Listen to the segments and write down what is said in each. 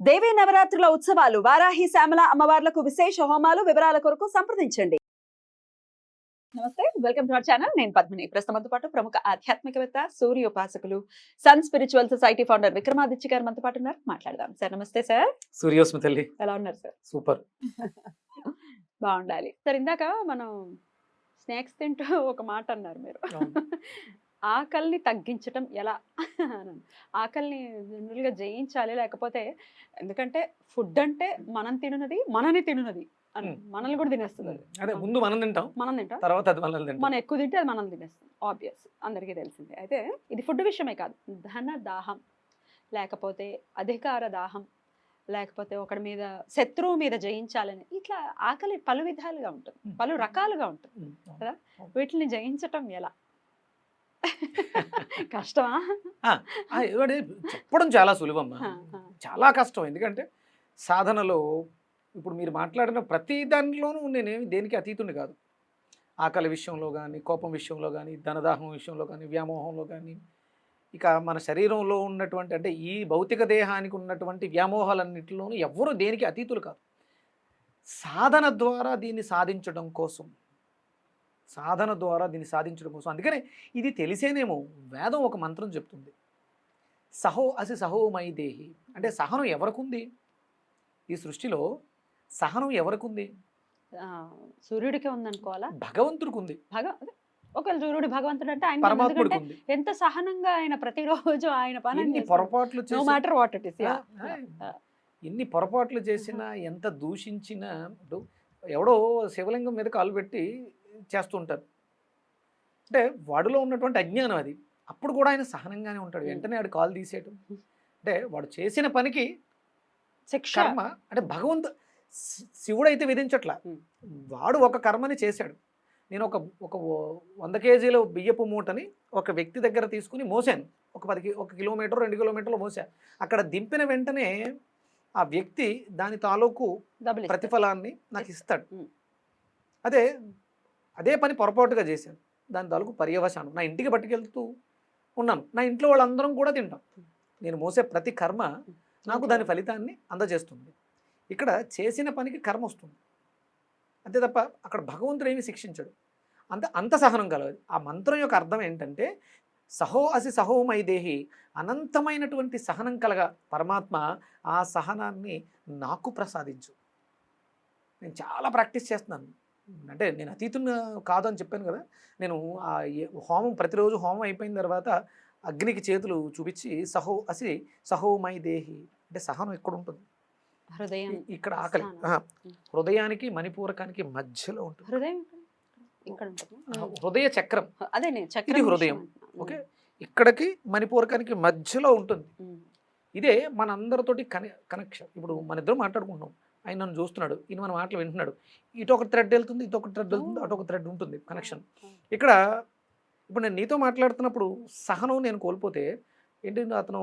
దేవీ నవరాత్రుల ఉత్సవాలు వారాహి శ్యామల అమ్మవార్లకు విశేష హోమాలు వివరాల కొరకు సంప్రదించండి. నమస్తే వెల్కమ్ టు అవర్ ఛానల్. నేను పద్మిని. ప్రస్తుతంతో పాటు ప్రముఖ ఆధ్యాత్మికవేత్త సూర్య ఉపాసకులు Sun Spiritual Society founder Vikramaditya garu మనతో పాటు ఉన్నారు. మాట్లాడదాం. సార్ నమస్తే సార్. సూర్యోస్మి తల్లి. ఎలా ఉన్నారు సార్? సూపర్. బాగుండాలి. సార్ ఇందాక మనం స్నాక్స్ తింటూ ఒక మాట అన్నారు మీరు. ఆకలిని తగ్గించటం ఎలా. ఆకలిని జనరల్గా జయించాలి లేకపోతే ఎందుకంటే ఫుడ్ అంటే మనం తినున్నది మనని తినున్నది అని. మనల్ని కూడా తినేస్తుంది అది. ముందు మనం తింటాం మనం తింటాం. తర్వాత అది మనల్ని తింటాం. మనం ఎక్కువ తింటే అది మనం తినేస్తుంది ఆబ్వియస్ అందరికీ తెలిసిందే. అయితే ఇది ఫుడ్ విషయమే కాదు. ధన దాహం లేకపోతే అధికార దాహం లేకపోతే ఒకడి మీద శత్రువు మీద జయించాలని. ఇట్లా ఆకలి పలు విధాలుగా ఉంటుంది. పలు రకాలుగా ఉంటుంది. కదా? వీటిని జయించటం ఎలా? కష్టమా? చెప్పడం చాలా హా. చాలా కష్టం. ఎందుకంటే సాధనలో ఇప్పుడు మీరు మాట్లాడిన ప్రతి దానిలోనూ నేనేమి దేనికి అతీతుని కాదు. ఆకలి విషయంలో కానీ కోపం విషయంలో కానీ ధనదాహం విషయంలో కానీ వ్యామోహంలో కానీ ఇక మన శరీరంలో ఉన్నటువంటి అంటే ఈ భౌతిక దేహానికి ఉన్నటువంటి వ్యామోహాలన్నింటిలోనూ ఎవ్వరూ దేనికి అతీతులు కాదు. సాధన ద్వారా దీన్ని సాధించడం కోసం సాధన ద్వారా దీన్ని సాధించడం కోసం. అందుకనే ఇది తెలిసేనేమో వేదం ఒక మంత్రం చెప్తుంది. సహో అసి సహోమై దేహి. అంటే సహనం ఎవరికుంది? ఈ సృష్టిలో సహనం ఎవరికుంది? ఆ, సూర్యుడికే ఉందనుకోవాలా? భగవంతుడికి ఉంది భగ ఒకవేళ సూర్యుడు భగవంతుడు అంటే ఆయన ఎంత సహనంగా ఆయన ప్రతిరోజు ఆయన పని పొరపాట్లు no matter what it is ఎన్ని పొరపాట్లు చేసినా ఎంత దూషించినా ఎవడో శివలింగం మీద కాలు పెట్టి చేస్తుంటారు. అంటే వాడిలో ఉన్నటువంటి అజ్ఞానం అది. అప్పుడు కూడా ఆయన సహనంగానే ఉంటాడు. వెంటనే వాడు కాలు తీసేయటం. అంటే వాడు చేసిన పనికి శిక్ష. కర్మ అంటే భగవంతు శివుడైతే విధించట్ల. వాడు ఒక కర్మని చేశాడు. నేను ఒక ఒక వంద కేజీల బియ్యపు మూటని ఒక వ్యక్తి దగ్గర తీసుకుని మోసాను. ఒక పది ఒక కిలోమీటర్ రెండు కిలోమీటర్లు మోసా. అక్కడ దింపిన వెంటనే ఆ వ్యక్తి దాని తాలూకు. ప్రతిఫలాన్ని నాకు ఇస్తాడు. అదే అదే పని పొరపాటుగా చేశాను. దాని తాలూకు పర్యవశానం నా ఇంటికి పట్టుకెళ్తూ ఉన్నాను. నా ఇంట్లో వాళ్ళందరం కూడా తింటాం. నేను మోసే ప్రతి కర్మ నాకు దాని ఫలితాన్ని అందజేస్తుంది. ఇక్కడ చేసిన పనికి కర్మ వస్తుంది. అంతే తప్ప అక్కడ భగవంతుడు ఏమి శిక్షించడు. అంత అంత సహనం కలదు ఆ మంత్రం యొక్క అర్థం ఏంటంటే సహో అసి సహోమై దేహి అనంతమైనటువంటి సహనం కలగ పరమాత్మ ఆ సహనాన్ని నాకు ప్రసాదించు. నేను చాలా ప్రాక్టీస్ చేస్తున్నాను. అంటే నేను అతీతుని కాదు అని చెప్పాను కదా నేను ఆ హోమం ప్రతిరోజు హోమం అయిపోయిన తర్వాత అగ్నికి చేతులు చూపించి సహో అసి సహోమై దేహి అంటే సహనం ఎక్కడ ఉంటుంది హృదయం ఇక్కడ ఆకలి. హృదయానికి మణిపూరకానికి మధ్యలో ఉంటుంది. హృదయం ఇక్కడ హృదయ చక్రం. అదే చక్రం ఇది హృదయం. ఓకే? ఇక్కడికి మణిపూరకానికి మధ్యలో ఉంటుంది. ఇదే మన అందరితోటి కనె కనెక్షన్. ఇప్పుడు మన ఇద్దరు మాట్లాడుకుంటున్నాం. ఆయన నన్ను చూస్తున్నాడు. ఈయన మన మాటలు వింటున్నాడు. ఇటు ఒక థ్రెడ్ వెళ్తుంది ఇటు ఒక థ్రెడ్ వెళ్తుంది అటు ఒక థ్రెడ్ ఉంటుంది కనెక్షన్ ఇక్కడ ఇప్పుడు నేను నీతో మాట్లాడుతున్నప్పుడు సహనం నేను కోల్పోతే ఏంటి అతను.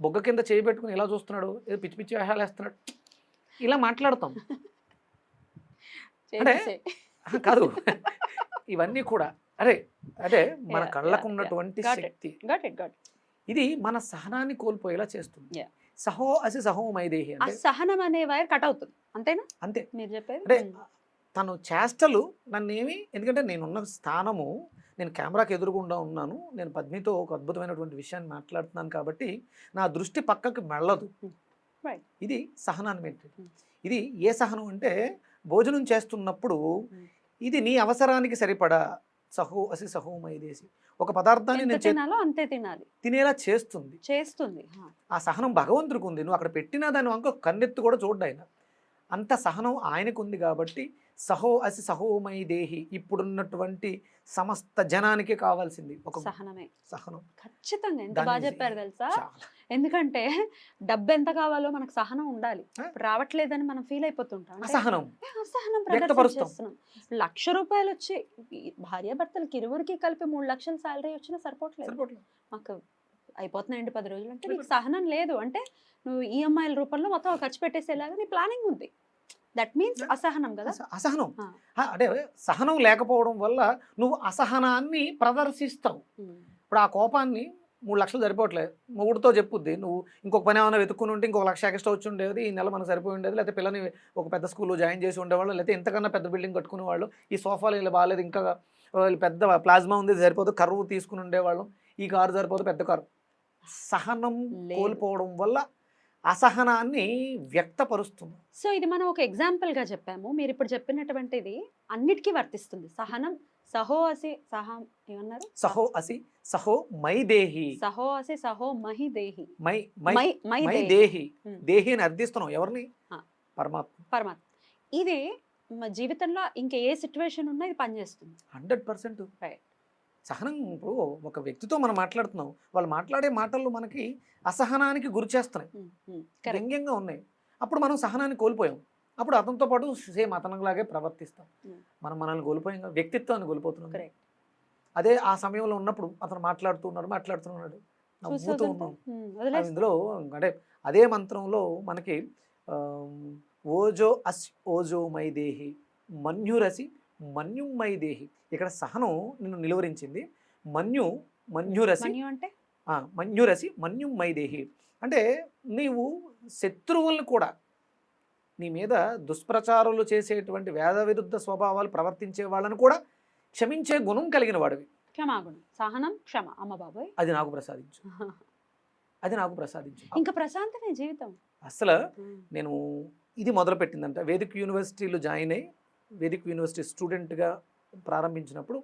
బొగ్గ కింద చేయి పెట్టుకుని ఎలా చూస్తున్నాడు ఏదో పిచ్చి పిచ్చి వేషాలు వేస్తున్నాడు. ఇలా మాట్లాడతాం. అంటే కాదు. ఇవన్నీ కూడా. అరే అదే మన కళ్ళకు ఉన్నటువంటి. శక్తి. ఇది మన సహనాన్ని కోల్పోయేలా చేస్తుంది. సహో అసి సహో మైదేహి ఆ అంటే సహనం అనే వైర్ కట్ అవుతుంది అంతేనా అంతే మీరు చెప్పేది అంటే. తను చేష్టలు నన్ను ఏమి ఎందుకంటే నేనున్న స్థానము నేను కెమెరాకి ఎదురుగుండా ఉన్నాను నేను పద్మితో ఒక అద్భుతమైనటువంటి విషయాన్ని మాట్లాడుతున్నాను కాబట్టి నా దృష్టి పక్కకి మెళ్ళదు. Right. ఇది సహనాన్ని. ఇది ఏ సహనం అంటే భోజనం చేస్తున్నప్పుడు. ఇది నీ అవసరానికి సరిపడా సహో అసి సహో మైదేసి ఒక పదార్థాన్ని నేను తినాలో అంతే తినాలి. తినేలా చేస్తుంది. చేస్తుంది. ఆ సహనం భగవంతుడికి ఉంది. నువ్వు అక్కడ పెట్టినా దాని వంక కన్నెత్తు కూడా చూడ్డు ఆయన అంత సహనం ఆయనకు ఉంది కాబట్టి సహో అసి సహోమై దేహి ఇప్పుడున్నటువంటి సమస్త జనానికి కావాల్సింది ఒక సహనమే. సహనం. ఖచ్చితంగా ఎంత బాగా చెప్పారు తెలుసా? ఎందుకంటే డబ్బు ఎంత కావాలో మనకు సహనం ఉండాలి. రావట్లేదని మనం ఫీల్ అయిపోతుంటాం. అసహనం. వ్యక్తపరుస్తాం. ప్రదర్శిస్తున్నాం లక్ష రూపాయలు వచ్చి భార్య భర్తలకి ఇరువురికి కలిపి మూడు లక్షల శాలరీ వచ్చినా సరిపోవట్లేదు. మాకు అయిపోతున్నాయండి పది రోజులు అంటే నీకు. సహనం లేదు. అంటే నువ్వు ఈఎంఐల రూపంలో మొత్తం ఖర్చు పెట్టేసేలాగా నీ ప్లానింగ్ ఉంది. That means. అసహనం కదా? అస- అసహనం. అంటే సహనం లేకపోవడం వల్ల నువ్వు అసహనాన్ని ప్రదర్శిస్తావు. ఉమ్. ఇప్పుడు ఆ కోపాన్ని మూడు లక్షలు సరిపోవట్లేదు. మొగుడుతో చెప్పుద్ది. నువ్వు ఇంకొక పని ఏమైనా వెతుక్కుని ఉంటే ఇంకొక లక్ష ఎక్స్ట్రా వచ్చి ఉండేది. ఈ నెల మనకు సరిపోయి ఉండేది. లేకపోతే పిల్లని ఒక పెద్ద స్కూల్లో జాయిన్ చేసి ఉండేవాళ్ళు. లేకపోతే ఇంతకన్నా పెద్ద బిల్డింగ్ కట్టుకునే వాళ్ళు. ఈ సోఫాలు ఇలా బాగాలేదు. ఇంకా పెద్ద ప్లాజ్మా ఉంది. సరిపోదు. కరువు తీసుకుని ఉండేవాళ్ళం. ఈ కారు సరిపోదు. పెద్ద కారు. సహనం. కోల్పోవడం వల్ల అసహనాన్ని వ్యక్తపరుస్తుంది. సో ఇది మనం ఒక ఎగ్జాంపుల్గా చెప్పాము. మీరు ఇప్పుడు చెప్పినటువంటిది అన్నిటికీ వర్తిస్తుంది. సహనం సహో అసి సహం ఏమన్నారు? సహో అసి సహో మై దేహి. సహో అసి సహో మహి దేహి. మై మై మై దేహి. దేహి. అని అర్థిస్తున్నాం. ఎవరిని. పరమాత్మ. పరమాత్మ. ఇది జీవితంలో ఇంకా ఏ సిచ్యువేషన్ ఉన్నా ఇది పనిచేస్తుంది. Hundred percent. Right. సహనం ఇప్పుడు ఒక వ్యక్తితో మనం మాట్లాడుతున్నాం. వాళ్ళు మాట్లాడే మాటలు మనకి అసహనానికి గురి చేస్తున్నాయి. వ్యంగ్యంగా ఉన్నాయి. అప్పుడు మనం సహనాన్ని కోల్పోయాం. అప్పుడు అతనితో పాటు సేమ్ అతనిలాగే ప్రవర్తిస్తాం. మనం మనల్ని కోల్పోయాం. వ్యక్తిత్వాన్ని కోల్పోతున్నాం. అదే ఆ సమయంలో ఉన్నప్పుడు అతను మాట్లాడుతూ ఉన్నాడు మాట్లాడుతున్నాడు చూసి నవ్వుతూ ఉన్నాం ఇందులో అంటే అదే మంత్రంలో మనకి ఓజో అస్ ఓజో మై దేహి మన్యురసి మన్యు మై దేహి. ఇక్కడ సహనం నిన్ను నిలువరించింది. మన్యు మన్యురసి మన్యు అంటే? మన్యురసి మన్యు మై దేహి. అంటే నీవు శత్రువులను కూడా నీ మీద దుష్ప్రచారాలు చేసేటువంటి వేద విరుద్ధ స్వభావాలు ప్రవర్తించే వాళ్ళని కూడా క్షమించే గుణం కలిగిన వాడివి. క్షమాగుణం. సహనం క్షమ. అమ్మ బాబాయ్. అది నాకు ప్రసాదించు. అది నాకు ప్రసాదించు. ఇంకా ప్రశాంతమే జీవితం. అసలు నేను ఇది మొదలుపెట్టిందంట. వేదిక్ యూనివర్సిటీలో జాయిన్ అయ్యి వేదిక్ యూనివర్సిటీ స్టూడెంట్గా ప్రారంభించినప్పుడు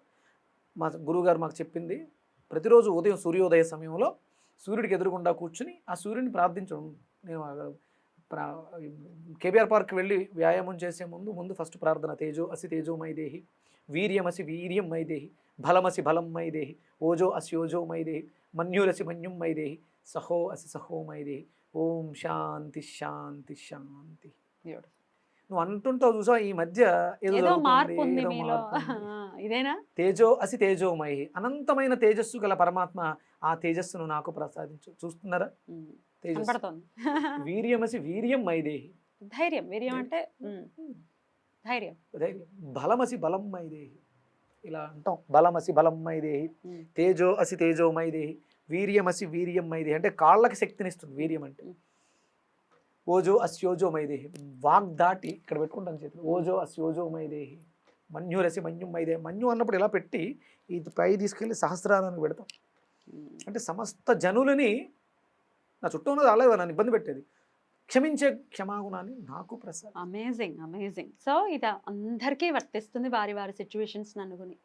మా గురువుగారు మాకు చెప్పింది ప్రతిరోజు ఉదయం సూర్యోదయ సమయంలో సూర్యుడికి ఎదురుగుండా కూర్చుని ఆ సూర్యుడిని ప్రార్థించడం. నేను ప్రా కేబీఆర్ పార్క్ వెళ్ళి వ్యాయామం చేసే ముందు ముందు ఫస్ట్ ప్రార్థన తేజో అసి తేజో మైదేహి వీర్యమసి వీర్యం మైదేహి బలమసి బలం మైదేహి ఓజో అసి ఓజో మైదేహి మన్యురసి మన్యుం మైదేహి సహో అసి సహో మైదేహి ఓం శాంతి శాంతి శాంతి. నువ్వు అంటుంటావు చూసా ఈ మధ్య ఏదో మార్పు ఉంది. ఇదేనా? తేజో అసి తేజోమయి అనంతమైన తేజస్సు గల పరమాత్మ ఆ తేజస్సును నాకు ప్రసాదించు. చూస్తున్నారా? తేజస్సు. వీర్యమసి వీర్యం మైదేహి. ధైర్యం వీర్యం అంటే ఉమ్, ధైర్యం. ధైర్యం. బలమసి బలం మైదేహి. ఇలా అంటాం. బలమసి బలం మైదేహి. తేజో అసి తేజో మైదేహి. వీర్యమసి వీర్యం మైదేహి. అంటే కాళ్ళకి శక్తినిస్తుంది. వీర్యం అంటే. ఓజో అస్యోజో మైదేహి వాగ్ దాటి ఇక్కడ పెట్టుకుంటాను చేతులు. ఓజో అస్యోజో మైదేహి మన్యురసి మన్యు మైదేహి మన్యు అన్నప్పుడు ఇలా పెట్టి ఇది పై తీసుకెళ్ళి సహస్రారానికి పెడతాం. అంటే సమస్త జనులని నా చుట్టూ ఉన్నది అలాగే నన్ను ఇబ్బంది పెట్టేది. క్షమించే క్షమాగుణాన్ని నాకు ప్రసాద్ అమేజింగ్ అమేజింగ్ సో ఇది అందరికీ వర్తిస్తుంది వారి వారి సిచ్యువేషన్స్ అనుకుని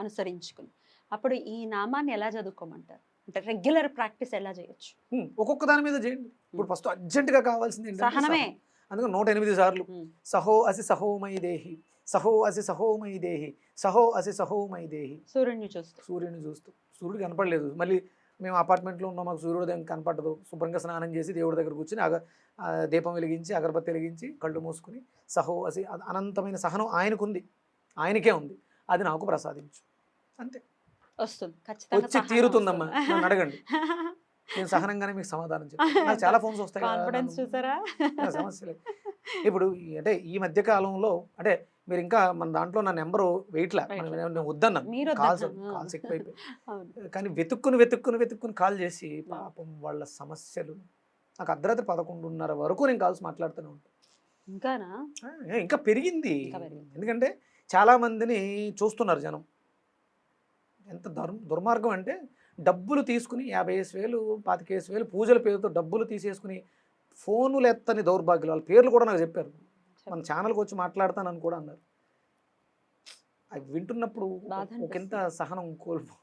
అనుసరించుకుని. అప్పుడు ఈ నామాన్ని ఎలా చదువుకోమంటారు? అంటే రెగ్యులర్ ప్రాక్టీస్ ఎలా చేయొచ్చు? ఒక్కొక్క దాని మీద చేయండి. ఇప్పుడు ఫస్ట్ అర్జెంటుగా కావాల్సింది సహనమే. సహనం. అందుకని నూట ఎనిమిది సార్లు. సహో అసి సహోమై దేహి. సహో అసి సహోమై దేహి. సహో అసి సహోమై దేహి. సూర్యుడిని చూస్తూ. సూర్యుని చూస్తూ. సూర్యుడు కనపడలేదు. మళ్ళీ మేము అపార్ట్మెంట్లో ఉన్నాం. మాకు సూర్యోదయం కనపడదు. శుభ్రంగా స్నానం చేసి దేవుడి దగ్గర కూర్చుని అగ దీపం వెలిగించి అగరబత్తి వెలిగించి కళ్ళు మూసుకుని సహో అసి అనంతమైన సహనం ఆయనకుంది. ఆయనకే ఉంది. అది నాకు ప్రసాదించు. అంతే. వస్తుంది. వచ్చి తీరుతుందమ్మా. నన్ను అడగండి. నేను సహనంగానే మీకు సమాధానం చెప్తాను. నాకు చాలా ఫోన్స్ వస్తాయి కాన్ఫిడెన్స్ చూసారా? సమస్య లేదు. ఇప్పుడు అంటే ఈ మధ్య కాలంలో అంటే మీరు ఇంకా మన దాంట్లో నా నెంబరు వెయిట్లా. నేను వద్దన్నాను కాల్స్. కాల్స్ ఎక్కువైపోయి. కానీ వెతుక్కుని వెతుక్కుని వెతుక్కుని కాల్ చేసి పాపం వాళ్ళ సమస్యలు. నాకు అర్ధరాత్రి పదకొండున్నర వరకు నేను కాల్స్ మాట్లాడుతూనే ఉంటాను ఇంకానా? ఇంకా పెరిగింది. ఎందుకంటే చాలా మందిని చూస్తున్నారు జనం. ఎంత దుర్ దుర్మార్గం అంటే డబ్బులు తీసుకుని యాభై వేసు వేలు పాతికేసి వేలు పూజల పేరుతో డబ్బులు తీసేసుకుని ఫోనులు ఎత్తని దౌర్భాగ్యులు. వాళ్ళ పేర్లు కూడా నాకు చెప్పారు. మన ఛానల్కి వచ్చి మాట్లాడతానని కూడా అన్నారు. అవి వింటున్నప్పుడు ఒకంత సహనం కోల్పో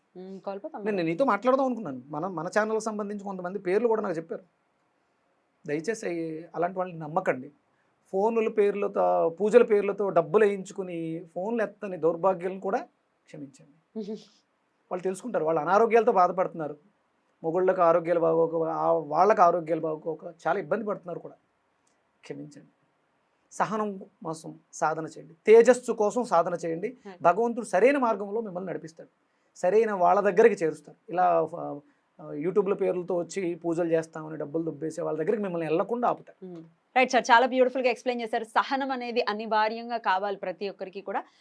నేను. నీతో మాట్లాడదాం అనుకున్నాను. మన మన ఛానల్కి సంబంధించి కొంతమంది పేర్లు కూడా నాకు చెప్పారు. దయచేసి అలాంటి వాళ్ళని నమ్మకండి. ఫోనుల పేర్లతో పూజల పేర్లతో డబ్బులు వేయించుకుని ఫోన్లు ఎత్తని దౌర్భాగ్యాలను కూడా క్షమించండి. వాళ్ళు తెలుసుకుంటారు. వాళ్ళు అనారోగ్యాలతో బాధపడుతున్నారు. మొగుళ్ళకి ఆరోగ్యాలు బాగోక వాళ్ళకి ఆరోగ్యాలు బాగోక చాలా ఇబ్బంది పడుతున్నారు కూడా. క్షమించండి. సహనం కోసం సాధన చేయండి. తేజస్సు కోసం సాధన చేయండి. భగవంతుడు సరైన మార్గంలో మిమ్మల్ని నడిపిస్తాడు. సరైన వాళ్ళ దగ్గరికి చేరుస్తారు. ఇలా యూట్యూబ్ల పేర్లతో వచ్చి పూజలు చేస్తామని డబ్బులు దుబ్బేసే వాళ్ళ దగ్గరికి మిమ్మల్ని వెళ్ళకుండా ఆపుతారు. రైట్ సార్ చాలా బ్యూటిఫుల్గా ఎక్స్ప్లెయిన్ చేశారు. సహనం అనేది అనివార్యంగా కావాలి ప్రతి ఒక్కరికి కూడా.